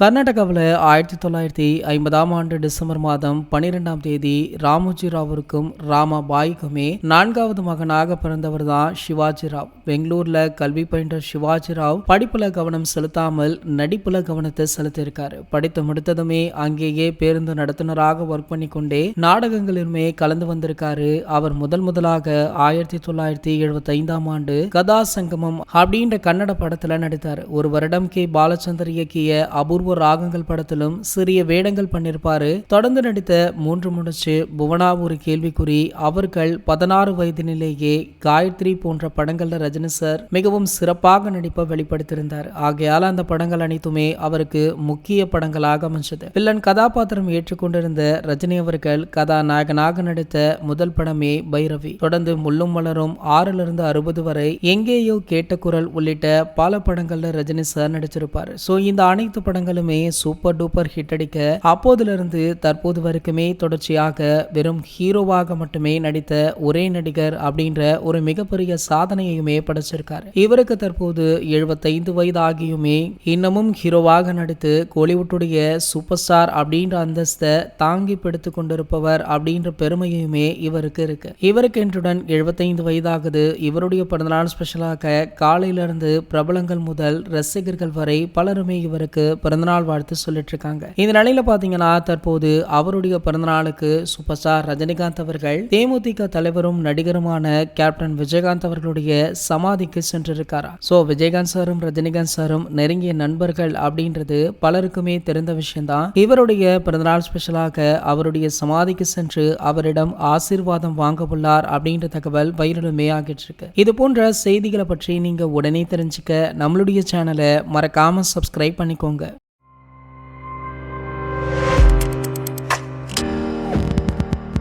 கர்நாடகாவில் ஆயிரத்தி தொள்ளாயிரத்தி ஐம்பதாம் ஆண்டு டிசம்பர் மாதம் பன்னிரெண்டாம் தேதி ராமோஜி ராவிற்கும் ராமாபாய்க்குமே நான்காவது மகனாக பிறந்தவர் தான் சிவாஜி ராவ். பெங்களூர்ல கல்வி பயின்ற சிவாஜி ராவ் படிப்புல கவனம் செலுத்தாமல் நடிப்புல கவனத்தை செலுத்தியிருக்காரு. படித்து முடித்ததுமே அங்கேயே பேருந்து நடத்துனராக ஒர்க் பண்ணி கொண்டே நாடகங்களிலுமே கலந்து வந்திருக்காரு. அவர் முதல் முதலாக ஆயிரத்தி தொள்ளாயிரத்தி எழுபத்தி ஐந்தாம் ஆண்டு கதா சங்கமம் அப்படின்ற கன்னட படத்துல நடித்தார். ஒரு வருடம் கே. பாலச்சந்தர் இயக்கிய அபூர்வ ராகங்கள் படத்திலும் சிறிய வேடங்கள் பண்ணியிருப்பாரு தொடர்ந்து நடித்த மூன்று முடிச்சு புவனா ஒரு கேள்விக்குறி அவர்கள் பதினாறு வயதினிலேயே காயத்ரி போன்ற படங்கள்ல ரஜினி சார் மிகவும் சிறப்பாக நடிப்பை வெளிப்படுத்தியிருந்தார். ஆகையால் அந்த படங்கள் அனைத்துமே அவருக்கு முக்கிய படங்களாக அமைஞ்சது. வில்லன் கதாபாத்திரம் ஏற்றுக்கொண்டிருந்த ரஜினி அவர்கள் கதாநாயகனாக நடித்த முதல் படமே பைரவி. தொடர்ந்து முள்ளும் மலரும் ஆறிலிருந்து அறுபது வரை எங்கேயோ கேட்ட குரல் உள்ளிட்ட பல படங்கள்ல ரஜினி சார் நடிச்சிருப்பார். சோ இந்த அனைத்து படங்களும் சூப்பர் டூப்பர் ஹிட் அடிக்க அப்போதிலிருந்து தற்போது வரைக்குமே தொடர்ச்சியாக வெறும் ஹீரோவாக மட்டுமே நடித்த ஒரே நடிகர் அப்படின்ற ஒரு மிகப்பெரிய சாதனையுமே படைச்சிருக்காரு. இவருக்கு தற்போது எழுபத்தைந்து வயது ஆகியுமே இன்னமும் ஹீரோவாக நடித்து கோலிவுட்டுடைய சூப்பர் ஸ்டார் அப்படின்ற அந்தஸ்தை தாங்கி பிடித்து கொண்டிருப்பவர் அப்படின்ற பெருமையுமே இவருக்கு இருக்கு. இவருக்கு என்றுடன் எழுபத்தைந்து வயதாகுது. இவருடைய பிறந்தநாள் ஸ்பெஷலாக காலையிலிருந்து பிரபலங்கள் முதல் ரசிகர்கள் வரை பலருமே இவருக்கு பிறந்த பிறந்தநாள் வாழ்த்து சொல்லிட்டு இருக்காங்க இந்த நிலையில பாத்தீங்கன்னா தற்போது அவருடைய பிறந்தநாளுக்கு சூப்பர் ஸ்டார் ரஜினிகாந்த் அவர்கள் தேமுதிக தலைவரும் நடிகருமான கேப்டன் விஜயகாந்த் அவர்களுடைய சமாதிக்கு சென்றிருக்காரா? சோ விஜயகாந்த் சாரும் ரஜினிகாந்த் சாரும் நெருங்கிய நண்பர்கள் அப்படின்றது பலருக்குமே தெரிந்த விஷயம்தான். இவருடைய பிறந்தநாள் ஸ்பெஷலாக அவருடைய சமாதிக்கு சென்று அவரிடம் ஆசீர்வாதம் வாங்க உள்ளார் அப்படின்ற தகவல் வைரலுமே ஆகிட்டு இருக்கு இது போன்ற செய்திகளை பற்றி நீங்க உடனே தெரிஞ்சுக்க நம்மளுடைய சேனலை மறக்காம சப்ஸ்கிரைப் பண்ணிக்கோங்க.